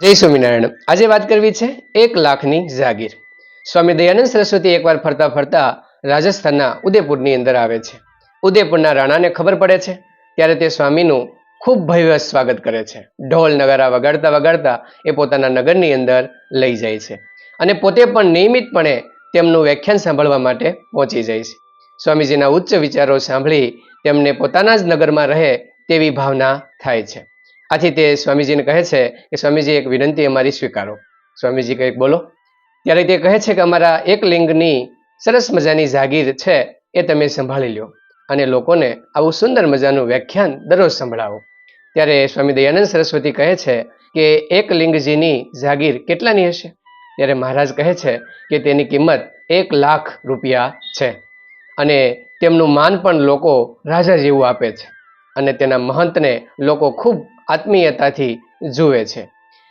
જય સ્વામિનારાયણ. આજે વાત કરવી છે એક લાખની જાગીર. સ્વામી દયાનંદ સરસ્વતી એકવાર ફરતા ફરતા રાજસ્થાનના ઉદયપુરની અંદર આવે છે. ઉદયપુરના રાણાને ખબર પડે છે ત્યારે તે સ્વામીનું ખૂબ ભવ્ય સ્વાગત કરે છે. ઢોલ નગારા વગાડતા વગાડતા એ પોતાના નગરની અંદર લઈ જાય છે અને પોતે પણ નિયમિતપણે તેમનું વ્યાખ્યાન સાંભળવા માટે પહોંચી જાય છે. સ્વામીજીના ઉચ્ચ વિચારો સાંભળી તેમને પોતાના જ નગરમાં રહે તેવી ભાવના થાય છે. આથી તે સ્વામીજીને કહે છે કે, સ્વામીજી, એક વિનંતી અમારી સ્વીકારો. સ્વામીજી કંઈક બોલો, ત્યારે તે કહે છે કે, અમારા એક લિંગની સરસ મજાની જાગીર છે, એ તમે સંભાળી લ્યો અને લોકોને આવું સુંદર મજાનું વ્યાખ્યાન દરરોજ સંભળાવો. ત્યારે સ્વામી દયાનંદ સરસ્વતી કહે છે કે, એક લિંગજીની જાગીર કેટલાની હશે? ત્યારે મહારાજ કહે છે કે, તેની કિંમત એક લાખ રૂપિયા છે. અને તેમનું માન પણ લોકો રાજા જેવું આપે છે અને તેના મહંતને લોકો ખૂબ આત્મીયતાથી જુએ છે.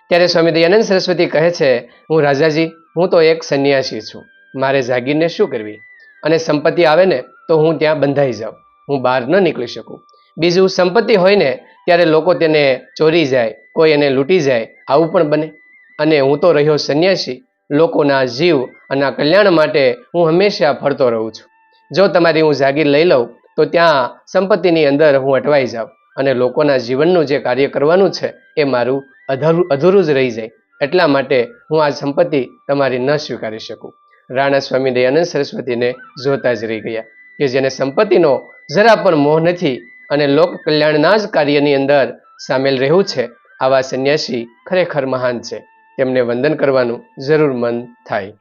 ત્યારે સ્વામી દયાનંદ સરસ્વતી કહે છે, હું રાજાજી, હું તો એક સંન્યાસી છું. મારે જાગીરને શું કરવી? અને સંપત્તિ આવે ને, તો હું ત્યાં બંધાઈ જાઉં. હું બહાર ન નીકળી શકું. બીજું સંપત્તિ હોય ને, ત્યારે લોકો તેને ચોરી જાય, કોઈ એને લૂંટી જાય, આવું પણ બને. અને હું તો રહ્યો સંન્યાસી, લોકોના જીવ અને કલ્યાણ માટે હું હંમેશા ફરતો રહું છું. જો તમારી હું જાગીર લઈ લઉં, તો ત્યાં સંપત્તિની અંદર હું અટવાઈ જાઉં. અને લોકોના જીવનનું જે કાર્ય કરવાનું છે, એ મારું અધરું, અધૂરું જ રહી જાય. એટલા માટે હું આ સંપત્તિ તમારી ન સ્વીકારી શકું. રાણા સ્વામી દયાનંદ સરસ્વતીને જોતા જ રહી ગયા કે જેને સંપત્તિનો જરા પણ મોહ નથી અને લોક કલ્યાણના જ કાર્યની અંદર સામેલ રહેવું છે, આવા સંન્યાસી ખરેખર મહાન છે. તેમને વંદન કરવાનું જરૂર મન થાય.